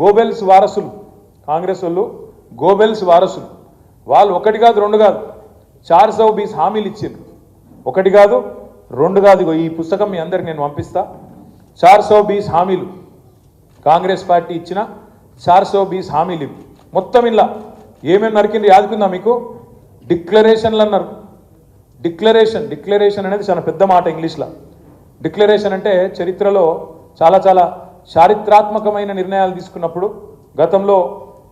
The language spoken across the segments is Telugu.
గోబెల్స్ వారసులు కాంగ్రెస్ వాళ్ళు గోబెల్స్ వారసులు. వాళ్ళు ఒకటి కాదు రెండు కాదు. చార్ సౌ బీస్ హామీలు ఇచ్చిండ్రు. ఒకటి కాదు రెండు కాదు. ఈ పుస్తకం మీ అందరికి నేను పంపిస్తా. చార్ సౌ బీస్ హామీలు. కాంగ్రెస్ పార్టీ ఇచ్చిన చార్ సౌ బీస్ హామీలు ఇవి మొత్తం ఇలా ఏమేమి నరికింది యాదుకుందా మీకు? డిక్లరేషన్లు అన్నారు. డిక్లరేషన్ డిక్లరేషన్ అనేది చాలా పెద్ద మాట ఇంగ్లీష్లో. డిక్లరేషన్ అంటే చరిత్రలో చాలా చాలా చారిత్రాత్మకమైన నిర్ణయాలు తీసుకున్నప్పుడు గతంలో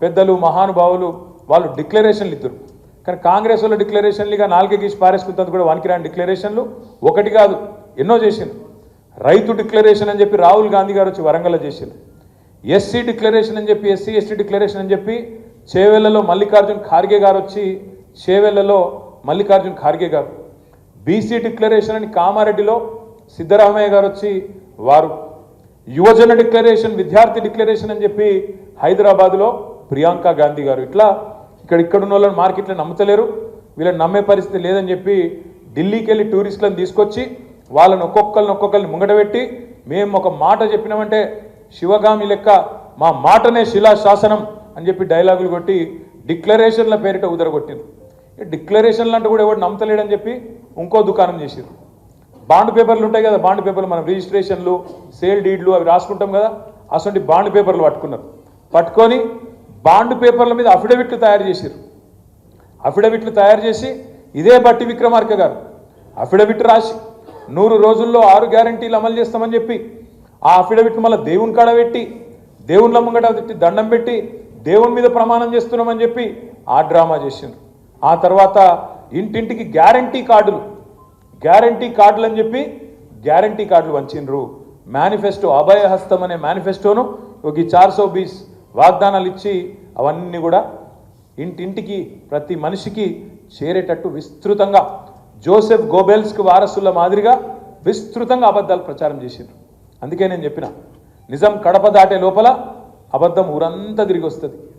పెద్దలు మహానుభావులు వాళ్ళు డిక్లరేషన్లు ఇద్దరు. కానీ కాంగ్రెస్ వాళ్ళ డిక్లరేషన్లుగా నాలుగే గీసి పారేసుకుంటుంది కూడా వానికిరాని డిక్లరేషన్లు ఒకటి కాదు ఎన్నో చేసింది రైతు డిక్లరేషన్ అని చెప్పి రాహుల్ గాంధీ గారు వచ్చి వరంగల్లో చేసింది ఎస్సీ డిక్లరేషన్ అని చెప్పి ఎస్సీ ఎస్టీ డిక్లరేషన్ అని చెప్పి చేవెళ్ళలో మల్లికార్జున్ ఖార్గే గారు వచ్చి చేవెళ్ళలో మల్లికార్జున్ ఖార్గే గారు. బీసీ డిక్లరేషన్ అని కామారెడ్డిలో సిద్ధరామయ్య గారు వచ్చి వారు యువజన డిక్లరేషన్ విద్యార్థి డిక్లరేషన్ అని చెప్పి హైదరాబాద్లో ప్రియాంక గాంధీ గారు ఇట్లా ఇక్కడ ఇక్కడ ఉన్న వాళ్ళని మార్కెట్లో నమ్ముతలేరు వీళ్ళని నమ్మే పరిస్థితి లేదని చెప్పి ఢిల్లీకి వెళ్ళి టూరిస్టులను తీసుకొచ్చి వాళ్ళని ఒక్కొక్కరిని ఒక్కొక్కరిని ముంగటబెట్టి మేము ఒక మాట చెప్పినామంటే శివగామి లెక్క మా మాటనే శిలా శాసనం అని చెప్పి డైలాగులు కొట్టి డిక్లరేషన్ల పేరిట ఉదరగొట్టింది డిక్లరేషన్లు అంటే కూడా ఎవరు నమ్మతలేడని చెప్పి ఇంకో దుకాణం చేసిరు బాండ్ పేపర్లు ఉంటాయి కదా బాండ్ పేపర్లు మనం రిజిస్ట్రేషన్లు సేల్ డీడ్లు అవి రాసుకుంటాం కదా అటువంటి బాండ్ పేపర్లు పట్టుకున్నారు. పట్టుకొని బాండ్ పేపర్ల మీద అఫిడవిట్లు తయారు చేశారు అఫిడవిట్లు తయారు చేసి ఇదే బట్టి విక్రమార్క గారు అఫిడవిట్ రాసి నూరు రోజుల్లో ఆరు గ్యారంటీలు అమలు చేస్తామని చెప్పి ఆ అఫిడవిట్ మళ్ళీ దేవుని కాడ పెట్టి దేవుళ్ళ ముంగట పెట్టి దండం పెట్టి దేవుని మీద ప్రమాణం చేస్తున్నామని చెప్పి ఆ డ్రామా చేసిండ్రు. ఆ తర్వాత ఇంటింటికి గ్యారంటీ కార్డులు గ్యారంటీ కార్డులు అని చెప్పి గ్యారంటీ కార్డులు వంచిండ్రు మేనిఫెస్టో అభయహస్తం అనే మేనిఫెస్టోను ఒక ఈ చార్ సో బీస్ వాగ్దానాలు ఇచ్చి అవన్నీ కూడా ఇంటింటికి ప్రతి మనిషికి చేరేటట్టు విస్తృతంగా జోసెఫ్ గోబెల్స్కి వారసుల మాదిరిగా విస్తృతంగా అబద్ధాలు ప్రచారం చేసిండ్రు. అందుకే నేను చెప్పిన నిజం కడప దాటే లోపల అబద్ధం ఊరంతా తిరిగి వస్తుంది.